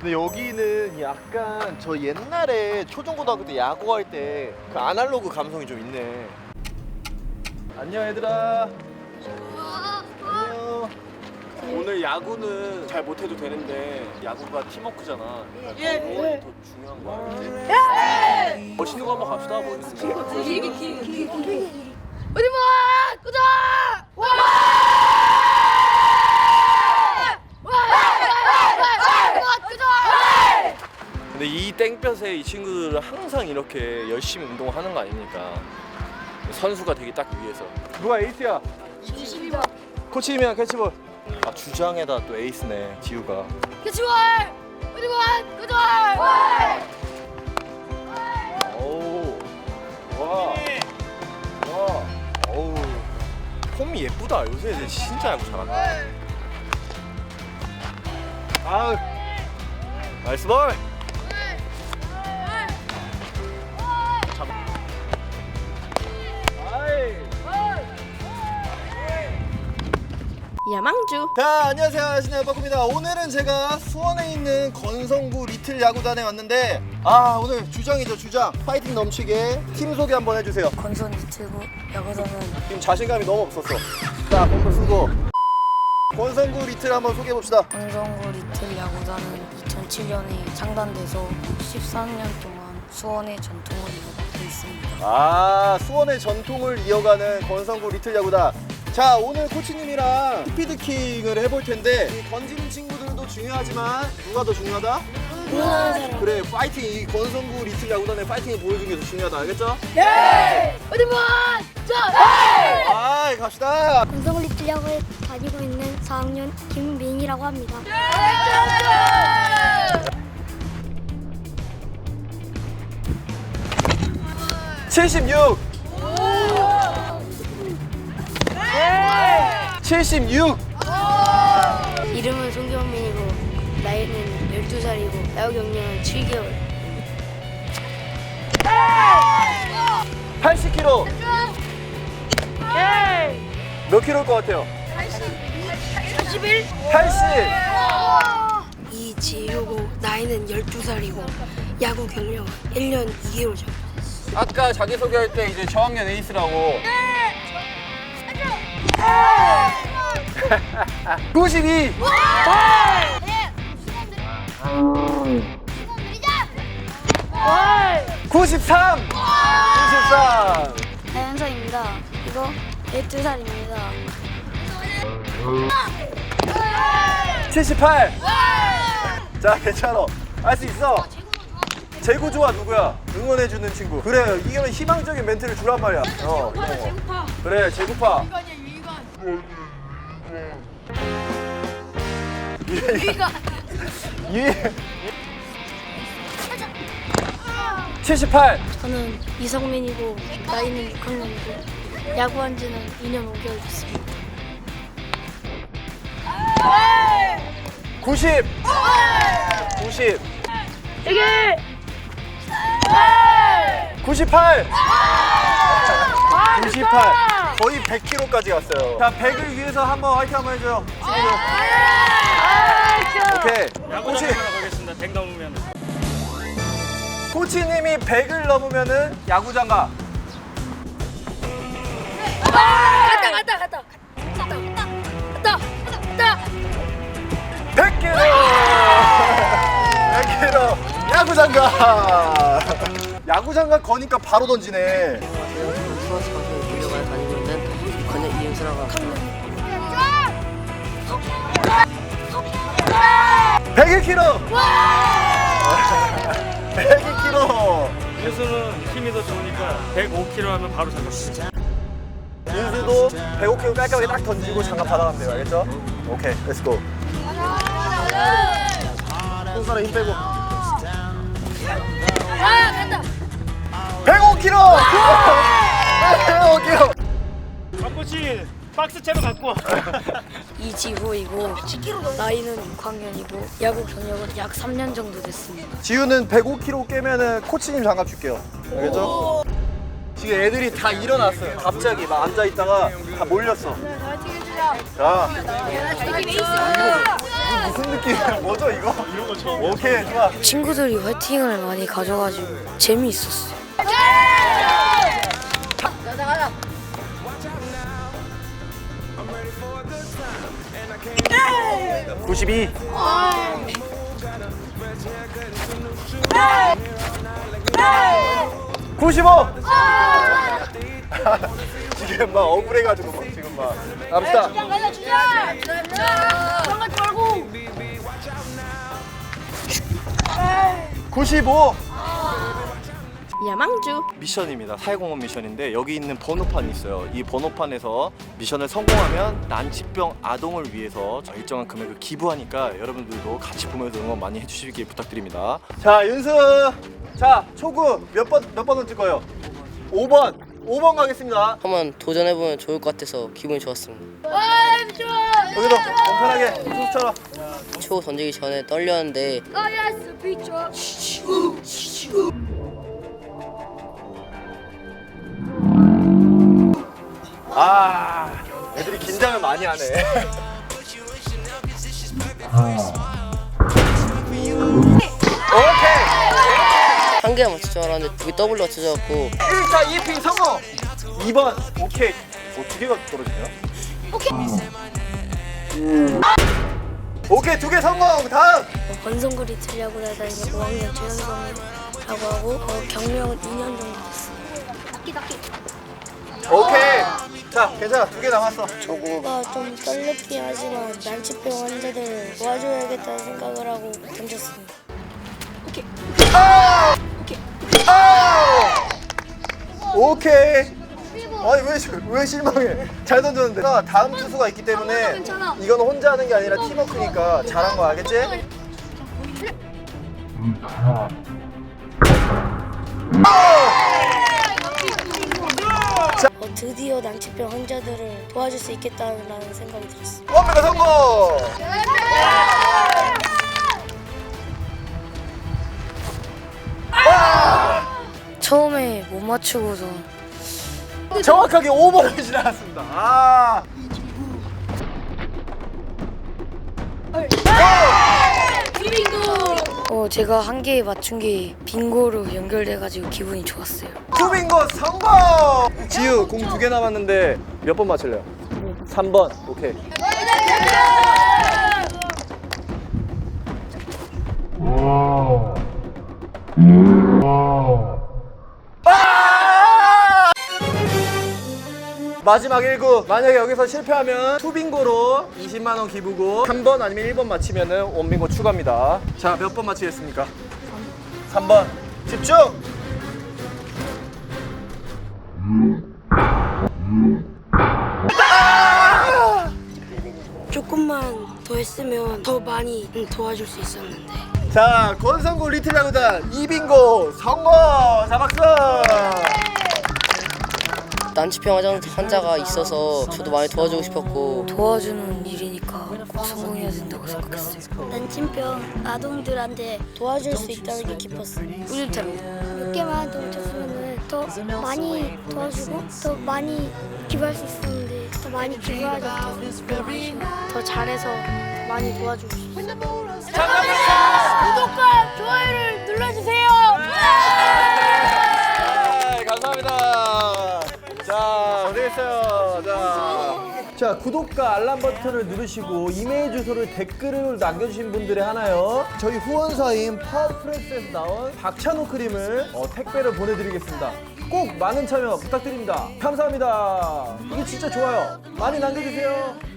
근데 여기는 약간 저 옛날에 초중고등학교 때 야구할 때 그 아날로그 감성이 좀 있네. 안녕 얘들아. 안녕. 오늘 야구는 잘 못해도 되는데 야구가 팀워크잖아. 예. 응원이 더 중요한 거 알지? 멋있는 거 한번 갑시다. 뭐 우리 뭐 구독! 와! 와! 와! 구독! 근데 이 땡볕에 이 친구들은 항상 이렇게 열심히 운동을 하는 거 아닙니까? 선수가 되기 딱 위해서. 누가 에이스야? 22번. 코치님이랑 캐치볼. 아 주장에다 또 에이스네 지우가. 캐치볼! 우리 뭐 구독! 오. 와. 와. 어우. 폼이 예쁘다. 요새 애들 진짜 야구 잘한다. 아우. 나이스 볼. 야망주. 자 안녕하세요. 안녕하세요. 빠꾸입니다. 오늘은 제가 수원에 있는 건성구 리틀 야구단에 왔는데 아 오늘 주장이죠 주장. 파이팅 넘치게 팀 소개 한번 해주세요. 건선 유튜브 야구단은 지금 자신감이 너무 없었어. 자 공부 쓰고. 건성구 리틀 한번 소개해 봅시다. 건성구 리틀 야구단은 2007년에 창단돼서 13년 동안 수원의 전통을 이어가고 있습니다. 아 수원의 전통을 이어가는 건성구 리틀 야구단 자 오늘 코치님이랑 스피드킹을 해볼 텐데 이 던지는 친구들도 중요하지만 누가 더 중요하다? 그래 파이팅 이 건성구 리틀 야구단의 파이팅을 보여주는 게 더 중요하다 알겠죠? 우리 뭐 저! 아 갑시다 건성 리틀 야구에 다니고 있는 4학년 김민이라고 합니다. 76 76 이름은 송경민이고 나이는 12살이고 야구 경력은 7개월. 80kg 몇 킬로일 것 같아요? 41? 80 이지효고 나이는 12살이고 야구 경력은 1년 2개월죠. 아까 자기소개할 때 이제 저학년 에이스라고 92 93 93 나연서입니다. 이거 12살입니다. 78 자 괜찮아. 할 수 있어. 재구 좋아. 누구야? 응원해주는 친구. 그래 이거는 희망적인 멘트를 주란 말이야. 어 거. 그래 재구파. 유 78 저는 이성민이고 나이는 6학년이고 야구한 지는 2년 5개월 됐습니다. 90 90 98 98 거의 100kg까지 갔어요 자 100을 위해서 한번 화이팅 한번 해줘요 친구들 오케이 코치 가겠습니다. 100 넘으면. 코치님이 100을 넘으면은 야구장 가 갔다 갔다 갔다. 갔다 갔다 갔다. 100kg 100kg 야구장 가 야구장 가 거니까 바로 던지네 합니다. 101kg 102kg 윤수는 힘이 더 좋으니까 105kg 하면 바로 잡았어. 민수도 105kg 깔끔하게 딱 던지고 장갑 받아가면 돼요 알겠죠? 오케이 렛츠고 손가락 힘 빼고. 아 간다. 105kg 105kg 박코치 박스채로 갖고 와. 이지호이고 나이는 6학년이고 야구 경력은 약 3년 정도 됐습니다. 지우는 105kg 깨면은 코치님 장갑 줄게요 알겠죠? 지금 애들이 다 일어났어요 갑자기 막 앉아 있다가 다 몰렸어 자. 무슨 느낌이야? 뭐죠 이거? 이런 거 처음. 오케이 좋아. 친구들이 화이팅을 많이 가져가지고 재미있었어요. 92. 구십오. 지금 막 억울해가지고 막 지금 막 갑시다. 주장 가자 주장 주장 가지 말고 95. 야망주. 미션입니다. 사회공헌 미션인데 여기 있는 번호판이 있어요. 이 번호판에서 미션을 성공하면 난치병 아동을 위해서 저 일정한 금액을 기부하니까 여러분들도 같이 보면서 응원 많이 해주시길 부탁드립니다. 자 윤수, 자 초구 몇번몇번 던질 거예요? 5번. 5번 가겠습니다. 한번 도전해보면 좋을 것 같아서 기분이 좋았습니다. 여기도 편하게 순수처럼. 초 던지기 전에 떨렸는데 아야 아, 애들이 긴장을 많이 하네. 오케이. 한 개가 맞출 줄 알았는데 두 개 더블로 맞춰져갖고 1차 2핑 성공. 2번 오케이. 뭐두 개가 떨어지냐? 오케이. 오케이 두 개 성공. 다음. 리틀 야구단에 다니는 5학년 조현성이라고 하고 어, 경력은 2년 정도 됐어요. 오케이. 자 괜찮아 두개 남았어. 초구가 좀 떨렸긴 하지만 난치병 환자들을 도와줘야겠다는 생각을 하고 던졌습니다. 오케이. 아니 왜, 실- 왜 실망해? 잘 던졌는데. 자, 다음 투수가 있기 때문에 괜찮아. 이건 혼자 하는 게 아니라 팀워크니까 잘한 거 알겠지? 어, 드디어 난치병 환자들을 도와줄 수 있겠다는 생각이 들었어요. 원배가 성공. 처음에 못 맞추고서 정확하게 5번을 지나갔습니다. 아. 제가 한 개 맞춘 게 빙고로 연결돼가지고 기분이 좋았어요. 투빙고 성공! 지우 공 두 개 남았는데 몇 번 맞출래요? 3번. 오케이. 아! 마지막 1구 만약에 여기서 실패하면 투빙고로 20만 원 기부고 3번 아니면 1번 맞히면은 원빙고 추가입니다. 자, 몇 번 맞히겠습니까? 3번. 집중! 조금만 더 했으면 더 많이 음, 도와줄 수 있었는데. 자, 권성구 리틀 야구단 이빙고 성공! 자, 박수! 난치병 환자- 환자가 있어서 저도 많이 도와주고 싶었고 도와주는 일이니까 꼭 성공해야 된다고 생각했어요. 난침병 아동들한테 도와줄 수 있다는 게 기뻤어요. 뿌듯합니다. 몇 개만 더 쳤으면 더 많이 도와주고 더 많이 기부할 수 있었는데 더 많이 기부하지 못해서 더 잘해서 더 많이 도와주고 싶어요. 구독과 좋아요를 눌러주세요 자. 자, 구독과 알람 버튼을 누르시고 이메일 주소를 댓글을 남겨주신 분들의 하나요. 저희 후원사인 파워프레스에서 나온 박찬호 크림을 어, 택배를 보내드리겠습니다. 꼭 많은 참여 부탁드립니다. 감사합니다. 이게 진짜 좋아요. 많이 남겨주세요.